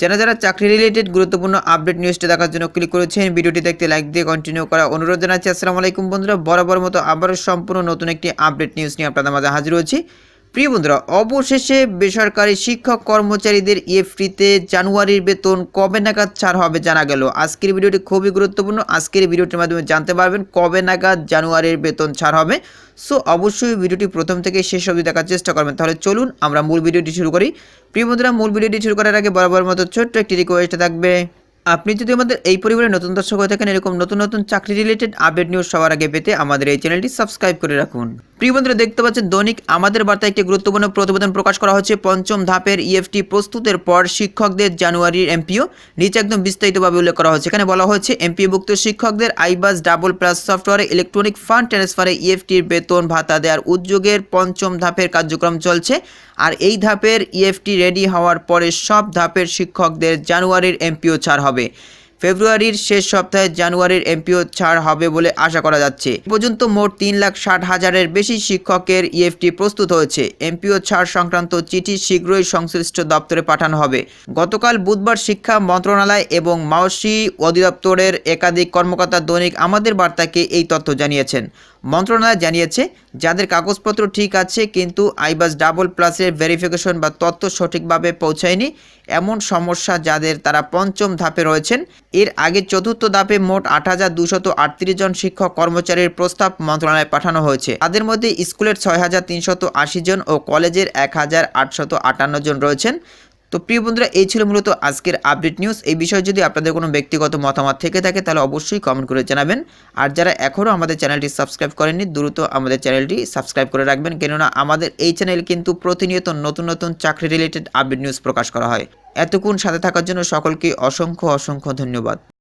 যারা যারা চাকরি রিলেটেড গুরুত্বপূর্ণ আপডেট নিউজটা দেখার জন্য ক্লিক করেছেন ভিডিওটি দেখতে লাইক দিয়ে কন্টিনিউ করা অনুরোধ জানাচ্ছি। আসসালামু আলাইকুম বন্ধুরা, বরাবর মতো আবারও সম্পূর্ণ নতুন একটি আপডেট নিউজ নিয়ে আপনাদের মাঝে হাজির হয়েছি। প্রিয় বন্ধুরা, অবশেষে বেসরকারি শিক্ষক কর্মচারীদের ইএফটিতে জানুয়ারির বেতন কবে নাগাদ ছাড় হবে জানা গেল। আজকের ভিডিওটি খুবই গুরুত্বপূর্ণ। আজকের ভিডিওটির মাধ্যমে জানতে পারবেন কবে নাগাদ জানুয়ারির বেতন ছাড় হবে। সো, অবশ্যই ভিডিওটি প্রথম থেকে শেষ অবধি দেখার চেষ্টা করবেন। তাহলে চলুন আমরা মূল ভিডিওটি শুরু করি। প্রিয় বন্ধুরা, মূল ভিডিওটি শুরু করার আগে বরাবর মতো ছোট্ট একটি রিকোয়েস্ট থাকবে। আপনি যদি আমাদের এই পরিবারের নতুন দর্শক হয়ে থাকেন, এরকম নতুন নতুন চাকরি রিলেটেড আপডেট নিউজ সবার আগে পেতে আমাদের এই চ্যানেলটি সাবস্ক্রাইব করে রাখুন। প্রিয় বন্ধুরা, দেখতে পাচ্ছেন দৈনিক আমাদের বার্তায় একটি গুরুত্বপূর্ণ প্রতিবেদন প্রকাশ করা হচ্ছে পঞ্চম ধাপের ইএফটি প্রস্তুতের পর শিক্ষকদের জানুয়ারির এমপিও নিচে একদম বিস্তারিতভাবে উল্লেখ করা হচ্ছে এখানে বলা হয়েছে এমপিওভুক্ত শিক্ষকদের আইবাস ডাবল প্লাস সফটওয়্যারে ইলেকট্রনিক ফান্ড ট্রান্সফারে ইএফটির বেতন, ভাতা দেওয়ার উদ্যোগের পঞ্চম ধাপের কার্যক্রম চলছে। আর এই ধাপের ইএফটি রেডি হওয়ার পরে সব ধাপের শিক্ষকদের জানুয়ারির এমপিও ছাড় হবে। ফেব্রুয়ারির শেষ সপ্তাহে জানুয়ারির এমপিও ছাড় হবে বলে আশা করা যাচ্ছে। এ পর্যন্ত মোট তিন লাখ ষাট হাজারের বেশি শিক্ষকের ইএফটি প্রস্তুত হয়েছে। এমপিও ছাড় সংক্রান্ত চিঠি শীঘ্রই সংশ্লিষ্ট দপ্তরে পাঠানো হবে। গতকাল বুধবার শিক্ষা মন্ত্রণালয় এবং মাওসি অধিদপ্তরের একাধিক কর্মকর্তা দৈনিক আমাদের বার্তাকে এই তথ্য জানিয়েছেন। মন্ত্রণালয় জানিয়েছে, যাদের কাগজপত্র ঠিক আছে কিন্তু আইবাস ডাবল প্লাসের ভেরিফিকেশন বা তথ্য সঠিকভাবে পৌঁছায়নি, এমন সমস্যা যাদের তারা পঞ্চম ধাপে রয়েছেন। এর আগে চতুর্থ ধাপে মোট আট হাজার দুশত আটত্রিশ জন শিক্ষক কর্মচারীর প্রস্তাব মন্ত্রণালয়ে পাঠানো হয়েছে। তাদের মধ্যে স্কুলের ছয় হাজার তিনশত আশি জন ও কলেজের এক হাজার আটশত আটান্ন জন রয়েছেন। তো প্রিয় বন্ধুরা, এই ছিল মূলত আজকের আপডেট নিউজ এই বিষয়ে যদি আপনাদের কোনো ব্যক্তিগত মতামত থেকে থাকে, তাহলে অবশ্যই কমেন্ট করে জানাবেন। আর যারা এখনও আমাদের চ্যানেলটি সাবস্ক্রাইব করেননি, দ্রুত আমাদের চ্যানেলটি সাবস্ক্রাইব করে রাখবেন। কেননা আমাদের এই চ্যানেল কিন্তু প্রতিনিয়ত নতুন নতুন চাকরি রিলেটেড আপডেট নিউজ প্রকাশ করা হয়। এতক্ষণ সাথে থাকার জন্য সকলকে অসংখ্য অসংখ্য ধন্যবাদ।